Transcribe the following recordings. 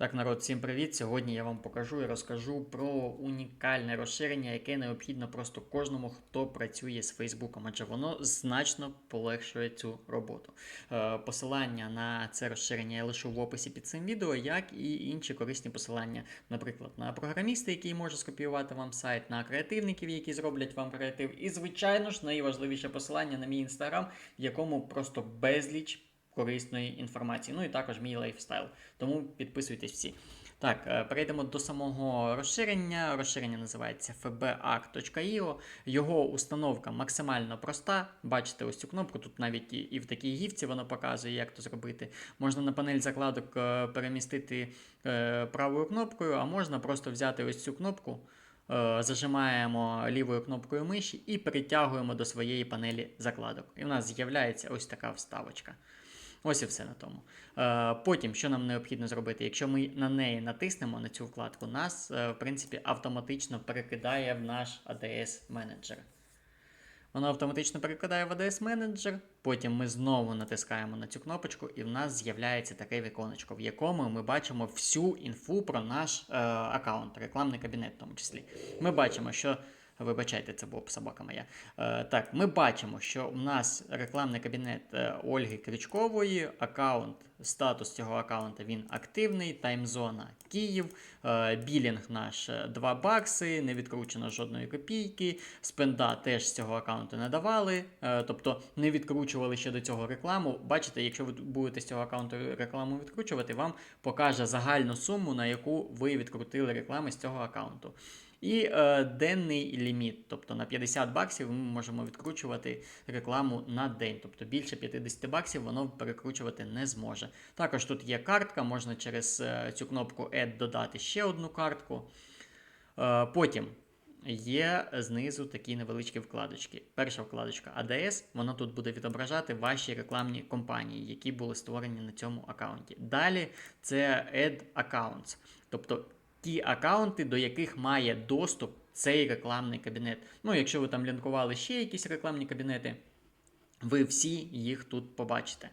Так, народ, всім привіт! Сьогодні я вам покажу і розкажу про унікальне розширення, яке необхідно просто кожному, хто працює з Фейсбуком, адже воно значно полегшує цю роботу. Е, Посилання на це розширення я лишу в описі під цим відео, як і інші корисні посилання, наприклад, на програміста, який може скопіювати вам сайт, на креативників, які зроблять вам креатив, і, звичайно ж, найважливіше посилання на мій інстаграм, в якому просто безліч корисної інформації. Ну і також мій лайфстайл. Тому підписуйтесь всі. Так, е, перейдемо до самого розширення. Розширення називається fbac.io. Його установка максимально проста. Бачите ось цю кнопку. Тут навіть і, в такій гівці воно показує, як то зробити. Можна на панель закладок е, перемістити е, правою кнопкою, а можна просто взяти ось цю кнопку. Зажимаємо лівою кнопкою миші і перетягуємо до своєї панелі закладок. І в нас з'являється ось така вставочка. Ось і все на тому. Е, Потім, що нам необхідно зробити, якщо ми на неї натиснемо на цю вкладку, нас, е, в принципі, автоматично перекидає в наш ADS менеджер. Воно автоматично перекидає в ADS менеджер. Потім ми знову натискаємо на цю кнопочку, і в нас з'являється таке віконечко, в якому ми бачимо всю інфу про наш е, аккаунт, рекламний кабінет в тому числі. Ми бачимо, що. Вибачайте, це була б собака моя. Е, так, ми бачимо, що у нас рекламний кабінет е, Ольги Крючкової, аккаунт, статус цього аккаунта він активний, таймзона Київ, е, білінг наш е, 2 бакси, не відкручено жодної копійки, спенда теж з цього аккаунту не давали, тобто не відкручували ще до цього рекламу. Бачите, якщо ви будете з цього аккаунту рекламу відкручувати, вам покаже загальну суму, на яку ви відкрутили реклами з цього аккаунту. І е, денний ліміт, тобто на 50 баксів ми можемо відкручувати рекламу на день. Тобто більше 50 баксів воно перекручувати не зможе. Також тут є картка, можна через е, цю кнопку Add додати ще одну картку. Е, потім є знизу такі невеличкі вкладочки. Перша вкладочка ADS, воно тут буде відображати ваші рекламні компанії, які були створені на цьому аккаунті. Далі це Add Accounts. Тобто ті аккаунти, до яких має доступ цей рекламний кабінет. Ну, якщо ви там лінкували ще якісь рекламні кабінети, ви всі їх тут побачите.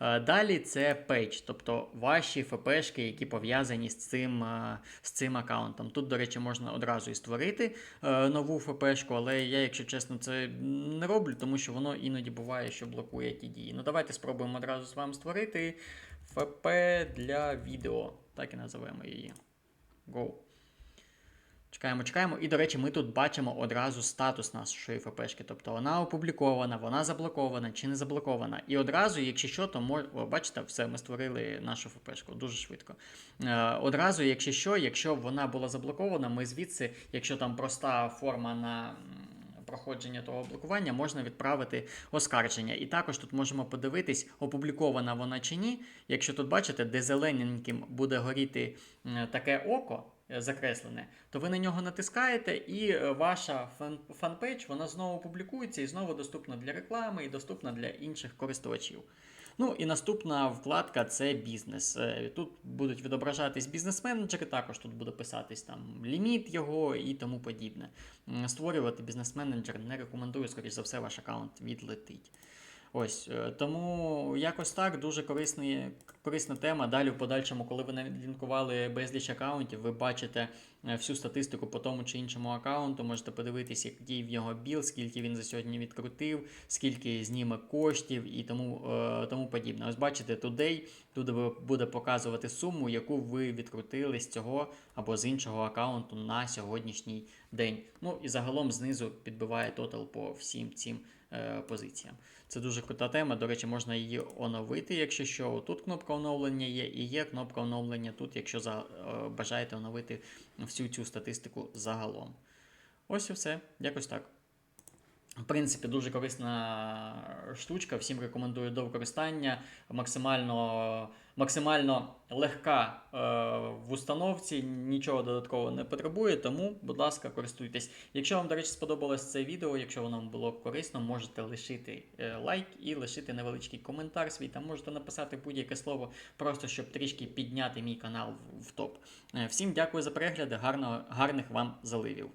Е, Далі це Page, тобто ваші ФПшки, які пов'язані з цим, е, з цим аккаунтом. Тут, до речі, можна одразу і створити е, нову ФПшку, але я, якщо чесно, це не роблю, тому що воно іноді буває, що блокує ті дії. Ну, давайте спробуємо одразу з вами створити ФП для відео. Так і називаємо її. Go. Чекаємо, чекаємо. І, до речі, ми тут бачимо одразу статус нашої ФПшки. Тобто вона опублікована, вона заблокована чи не заблокована. І одразу, якщо що, то мож... О, бачите, все, ми створили нашу ФПшку дуже швидко. Е, одразу, якщо що, якщо вона була заблокована, ми звідси, якщо там проста форма на. Проходження того блокування можна відправити оскарження. І також тут можемо подивитись, опублікована вона чи ні. Якщо тут бачите, де зелененьким буде горіти таке око е, закреслене, то ви на нього натискаєте, і е, ваша фан- фанпейдж вона знову публікується і знову доступна для реклами і доступна для інших користувачів. Ну і наступна вкладка це бізнес. Е, Тут будуть відображатись бізнес-менеджери, також тут буде писатись там ліміт його і тому подібне. Створювати бізнес-менеджер не рекомендую, скоріш за все, ваш аккаунт відлетить. Ось е, тому якось так дуже корисний, корисна тема. Далі в подальшому, коли ви лінкували безліч аккаунтів, ви бачите е, всю статистику по тому чи іншому аккаунту. Можете подивитися, який в нього біл, скільки він за сьогодні відкрутив, скільки зніме коштів і тому, е, тому подібне. Ось бачите, today тут буде показувати суму, яку ви відкрутили з цього або з іншого аккаунту на сьогоднішній день. Ну і загалом знизу підбиває тотал по всім цим е, позиціям. Це дуже крута тема. До речі, можна її оновити, якщо що. Тут кнопка оновлення є, і є кнопка оновлення тут, якщо за, е, бажаєте оновити всю цю статистику загалом. Ось і все. Якось так. В принципі, дуже корисна штучка. Всім рекомендую до використання. Максимально, максимально легка е, в установці, нічого додаткового не потребує, тому, будь ласка, користуйтесь. Якщо вам, до речі, сподобалось це відео, якщо воно було корисно, можете лишити е, лайк і лишити невеличкий коментар свій. Там можете написати будь-яке слово, просто щоб трішки підняти мій канал в- топ. Е, всім дякую за перегляди, гарного, гарних вам заливів.